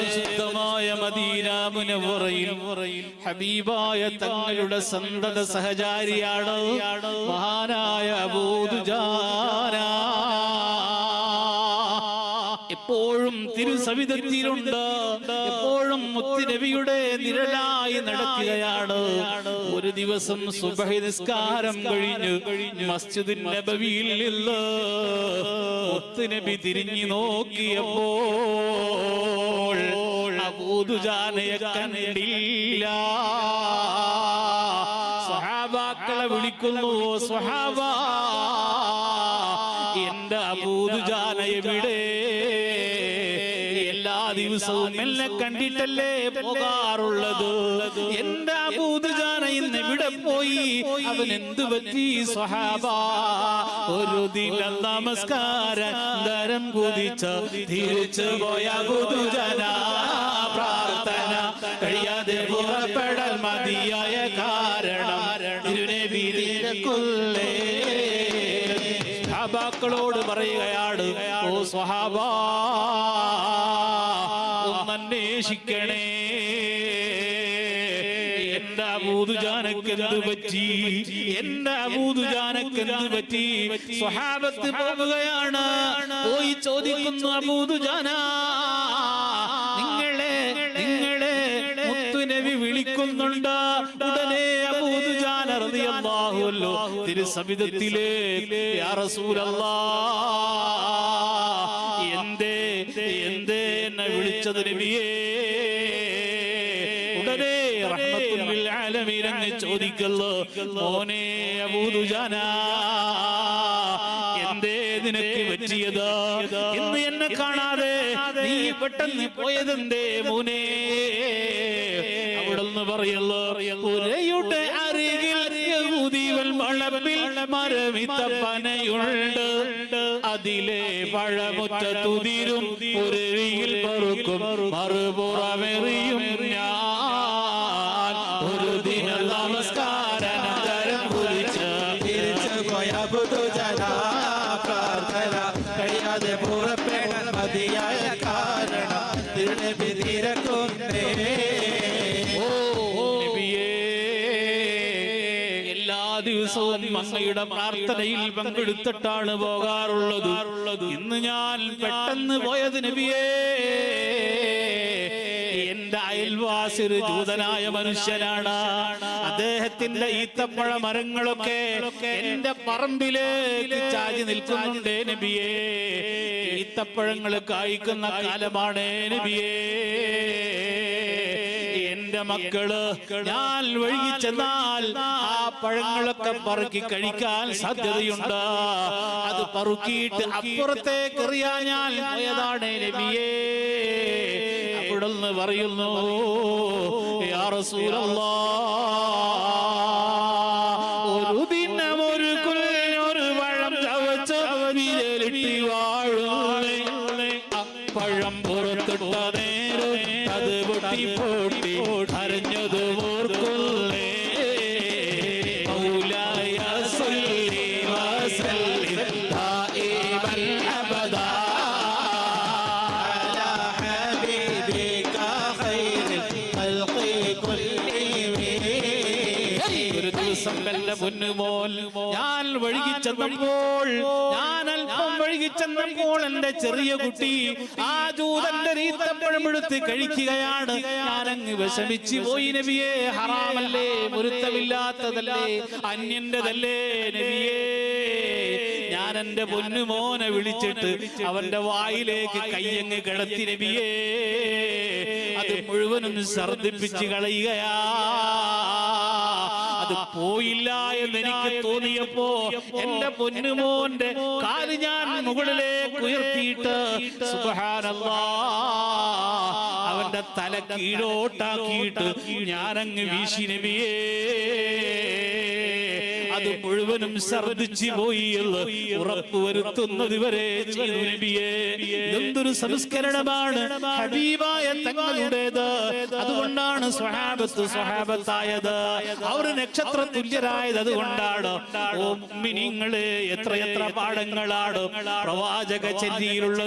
പരിശുദ്ധമായ മദീന മുനവറയിൽ ഹബീബായ തങ്ങളുടെ സന്തത സഹചാരിയാണ്. മഹാനായ അബൂദുജാന എപ്പോഴും തിരുസവിധത്തിലുണ്ട്. എപ്പോഴും മുത്തുനബിയുടെ നിഴലായി നടക്കുകയാണ്. ഒരു ദിവസം സുബഹി നിസ്കാരം കഴിഞ്ഞു മസ്ജിദ് നബവിയിൽ നിന്ന് മുത്തുനബി തിരിഞ്ഞു നോക്കിയപ്പോൾ അബൂദുജാനയെ കണ്ടില്ല. സ്വഹാബാക്കളെ വിളിക്കുന്നു. സ്വഹാബ എന്റെ അബൂദുജാന എവിടെ എല്ലാ ദിവസവും എന്നെ കണ്ടിട്ടല്ലേ പോകാറുള്ളത്? എന്റെ അബൂദുജാന ഇന്ന് ഇവിടെ പോയി? അവൻ എന്തു പറ്റി സ്വഹാബ? ഒരു ദിന നമസ്കാരം ദരം കുതിച്ച തിരിച്ചു പോയ അബൂദുജാന പ്രാർത്ഥന. കഴിയാതെ പുറപ്പെടൽ മതിയായ കാരണം. തിരുനബി തിരക്കുള്ളേ സ്വഹാബാക്കളോട് പറയുകയാണ്. ഓ സ്വഹാബ ഒന്നന്വേഷിക്കണേ എന്താ അബൂദുജാനക്ക് എന്ത് പറ്റി? എന്റെ അബൂദുജാനക്ക് എന്ത് പറ്റി? സ്വഹാബത്ത് പോവുകയാണ് പോയി ചോദിക്കുന്നു അബൂദുജാന നിങ്ങളെ നിങ്ങളെ മുത്തുനബി വിളിക്കുന്നുണ്ട്? ഉടനെ അബൂദുജാന റളിയല്ലാഹുവല്ലോ തിരുസവിധത്തിലേക്ക് യാ റസൂലല്ലാഹ് എന്തേ എന്തേ എന്നെ വിളിച്ചത് നബിയേ? ഉടനെ അങ്ങ് ചോദിക്കല്ലോ മോനെ അബൂദുജാന എന്തേ നിനക്ക് പറ്റിയത്? ഇന്ന് എന്നെ കാണാതെ നീ പെട്ടെന്ന് പോയതെന്തേ മോനെ? അവിടെ നിന്ന് പറയല്ലോ പുരയുടെ അരികിൽ യഹൂദിവൽ വളപ്പിൽ മരവിത്തപ്പനയുണ്ട് അതിലെ പഴമുറ്റ തുതിരും പുരയിൽ പെറുക്കും. മറുപുറമെറിയും ഞാൻ. ഒരു ദിന നമസ്കാരം കുറിച്ച് തിരിച്ചു പ്രാർത്ഥന കഴിയാതെ പുറപ്പെടാൻ മതിയായ കാരണം. തിരുനബി തിരക്കുന്നേ ദിവസവും അങ്ങയുടെ പ്രാർത്ഥനയിൽ പങ്കെടുത്തിട്ടാണ് പോകാറുള്ളത്. ഇന്ന് ഞാൻ പെട്ടെന്ന് പോയത് നബിയേ എന്റെ അയൽവാസി ജൂതനായ മനുഷ്യനാണ്. അദ്ദേഹത്തിന്റെ ഈത്തപ്പഴ മരങ്ങളൊക്കെ എന്റെ പറമ്പിലേക്ക് ചാരി നിൽക്കുന്നുണ്ട് നബിയേ. ഈത്തപ്പഴങ്ങൾ കായ്ക്കുന്ന കാലമാണ് നബിയേ. എന്റെ മക്കൾ ഞാൻ വഴുകി ചെന്നാൽ ആ പഴങ്ങളൊക്കെ പറക്കി കഴിക്കാൻ സാധ്യതയുണ്ട്. അത് പറുക്കിയിട്ട് അപ്പുറത്തേക്ക് എറിയാൻ ഞാൻ പോയതാണ് നബിയേ. അവിടുന്ന് പറയുന്നു യാ ഒരു ദിനം ഒരു കുഞ്ഞൊരു പഴം ചവച്ച് വിരലിട്ടി വാഴുന്നേ. പഴം പുറത്തിട്ട നേരം അത് പൊട്ടി ദിവസം എന്റെ ഞാൻ വഴുകി ചെന്നപ്പോൾ ഞാൻ അല്പം വഴുകി ചെന്നപ്പോൾ എന്റെ ചെറിയ കുട്ടി ആ ജൂതന്റെ രീത്തപ്പഴം എടുത്ത് കഴിക്കുകയാണ്. ഞാൻ അങ്ങ് വിഷമിച്ചു പോയി നബിയെ ഹറാമല്ലേ? പൊരുത്തമില്ലാത്തതല്ലേ? അന്യന്റെതല്ലേ നബിയേ ഞാൻ എന്റെ പൊന്നുമോനെ വിളിച്ചിട്ട് അവന്റെ വായിലേക്ക് കയ്യങ്ങ് കിടത്തി നബിയേ അത് മുഴുവനും ഛർദിപ്പിച്ച് കളയുകയാ. അത് പോയില്ല എന്ന് എനിക്ക് തോന്നിയപ്പോ എന്റെ പൊന്നുമോന്റെ കാൽ ഞാൻ മുകളിലേക്ക് ഉയർത്തിയിട്ട് സുബ്ഹാനല്ലാ അവന്റെ തല കീഴോട്ടാക്കിയിട്ട് ഞാനങ്ങ് വീശി നബിയേ. അത് മുഴുവനും ഛർദിച്ചു പോയി എന്ന് ഉറപ്പുവരുത്തുന്നത് വരെ എന്തൊരു സംസ്കരണമാണ്. ഹബീബായ തങ്ങളുടേത്. അതുകൊണ്ടാണ് സ്വഹാബത്ത് സ്വഹാബത്തായത്. അവർ നക്ഷത്ര തുല്യരായത് അതുകൊണ്ടാണ്. ഓ മിനിങ്ങളെ എത്രയെത്ര പാഠങ്ങളാണ് പ്രവാചക ചെല്ലിയിലുള്ള